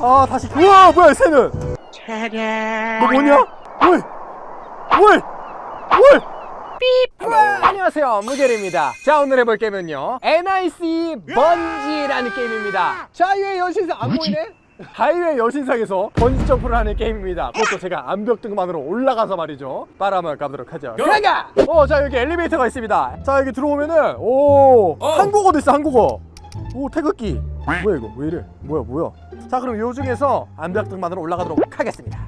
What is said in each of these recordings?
아 다시. 우와 뭐야 새는 너 뭐냐? 뭘? 뭘? 뭘? 삐! 안녕하세요. 무게리입니다. 자 오늘 해볼 게임은요. NIC 번지라는 게임입니다. 자유의 여신상 안 보이네? 자유의 여신상에서 번지 점프를 하는 게임입니다. 그것도 제가 암벽 등반으로 올라가서 말이죠. 따라 한번 가보도록 하죠. 가가! 어자 여기 엘리베이터가 있습니다. 자 여기 들어오면은 오! 한국어도 있어 한국어. 오 태극기. 뭐야 이거? 왜 이래? 뭐야 뭐야 자 그럼 요 중에서 암벽 등반으로 올라가도록 하겠습니다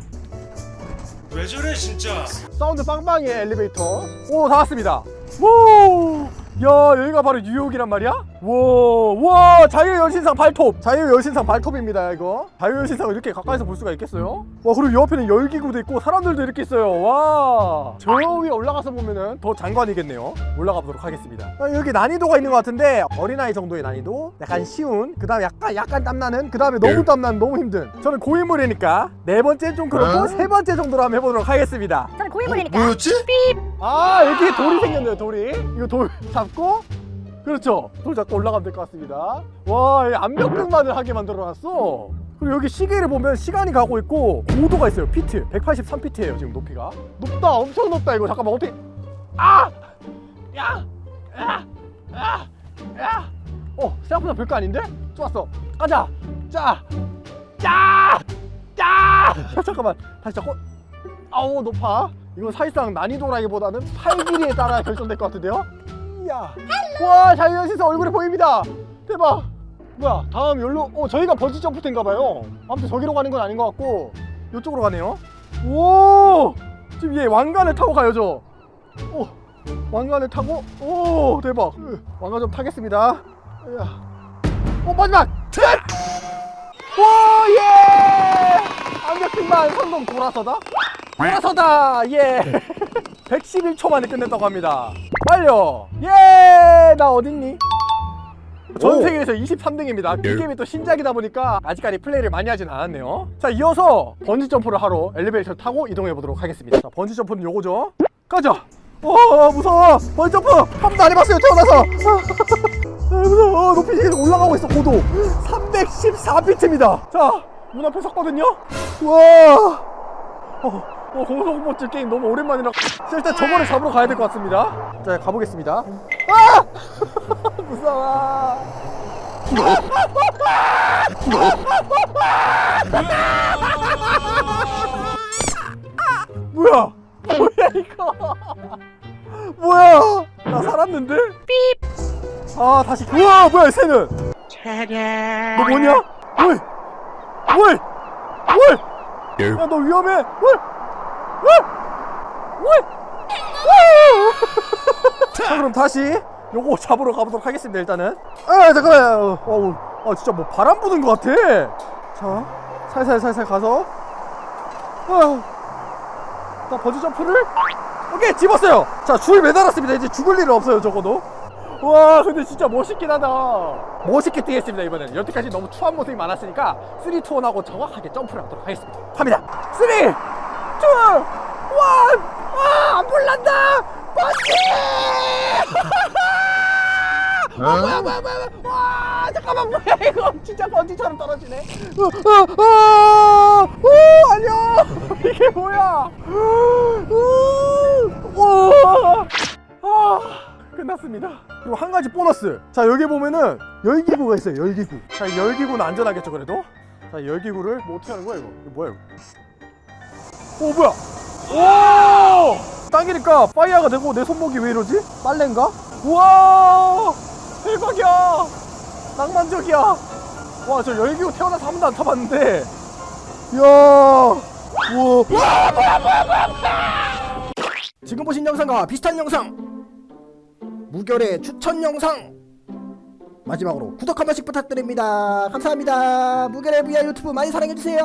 왜 저래 진짜 사운드 빵빵해 엘리베이터 오 다 왔습니다 오! 야 여기가 바로 뉴욕이란 말이야? 와, 와 자유의 여신상 발톱. 자유의 여신상 발톱입니다 이거. 자유의 여신상을 이렇게 가까이서 볼 수가 있겠어요? 와 그리고 이 옆에는 열기구도 있고 사람들도 이렇게 있어요. 와 저 위에 올라가서 보면은 더 장관이겠네요. 올라가 보도록 하겠습니다. 아, 여기 난이도가 있는 것 같은데 어린아이 정도의 난이도? 약간 쉬운 그 다음에 약간 약간 땀나는 그 다음에 너무 땀나는 너무 힘든. 저는 고인물이니까 네 번째 좀 그렇고 세 번째 정도로 한번 해보도록 하겠습니다. 저는 고인물이니까. 뭐였지? 아 여기 돌이 생겼네요 돌이. 이거 돌 잡고 그렇죠 돌 잡고 올라가면 될 것 같습니다 와이 암벽등반을 하게 만들어놨어 그리고 여기 시계를 보면 시간이 가고 있고 고도가 있어요 피트 183피트예요 지금 높이가 높다 엄청 높다 이거 잠깐만 어떻게 아! 야! 야! 야! 야! 어 생각보다 별거 아닌데? 좋았어 가자 자! 자! 자! 잠깐만 다시 잡고 아우 높아 이건 사실상 난이도라기보다는 팔 길이에 따라 결정될 것 같은데요 이 야. 와 자유연신사 얼굴이 보입니다. 대박. 뭐야 다음 열로 어 저희가 번지 점프대인가 봐요. 아무튼 저기로 가는 건 아닌 것 같고 이쪽으로 가네요. 오! 지금 얘 왕관을 타고 가요 저 오 왕관을 타고 오 대박. 으, 왕관 좀 타겠습니다. 이야. 오 마지막! 오예! 암벽등반 성공 돌아서다? 돌아서다! 예! 111초 만에 끝냈다고 합니다 완료 예 나 어딨니? 전 세계에서 23등입니다. 이 게임이 또 신작이다 보니까 아직까지 플레이를 많이 하진 않았네요. 자 이어서 번지 점프를 하러 엘리베이터 타고 이동해 보도록 하겠습니다. 자 번지 점프는 요거죠. 가자. 오 무서워. 번지 점프. 한 번도 안 해봤어요 태어나서. 아, 무서워. 높이 계속 올라가고 있어 고도. 314피트입니다. 자 문 앞에 섰거든요. 우와. 어, 어 공성모질 게임 너무 오랜만이라. 자, 일단 저거를 잡으러 가야 될 것 같습니다. 자 가보겠습니다. 아! 무서워. 뭐야? 뭐야 이거? 뭐야? 나 살았는데? 삐아 다시. 우와 뭐야 새는? 너 뭐냐? 뭘? 뭘? 뭘? 야너 위험해! 뭘? 자 그럼 다시 요거 잡으러 가보도록 하겠습니다 일단은. 아 잠깐만 어, 어, 아 진짜 뭐 바람 부는 것 같아. 자 살살 살살 가서. 아, 자 버즈 점프를? 오케이 집었어요. 자 줄 매달았습니다. 이제 죽을 일은 없어요 적어도. 와 근데 진짜 멋있긴 하다. 멋있게 뛰겠습니다 이번엔. 여태까지 너무 추한 모습이 많았으니까 3, 2, 1하고 정확하게 점프를 하도록 하겠습니다. 갑니다. 3, 2, 1 와! 안 불난다! 번지! 아, 뭐야 뭐야 뭐야 뭐야. 와 잠깐만 뭐야 이거. 진짜 번지처럼 떨어지네. 어, 어, 어, 오 안녕. 이게 뭐야? 오, 아 끝났습니다. 그리고 한 가지 보너스. 자 여기 보면은 열기구가 있어요 열기구. 자 열기구는 안전하겠죠 그래도? 자 열기구를 뭐 어떻게 하는 거야 이거? 이거 뭐야 이거 오 뭐야? 오! 당기니까 파이어가 되고 내 손목이 왜 이러지? 빨래인가? 우와! 대박이야! 낭만적이야! 와 저 열기구 태어나서 한 번도 안 타봤는데. 이야! 우와! 지금 보신 영상과 비슷한 영상. 무결의 추천 영상. 마지막으로 구독 한 번씩 부탁드립니다. 감사합니다. 무결의 VR 유튜브 많이 사랑해주세요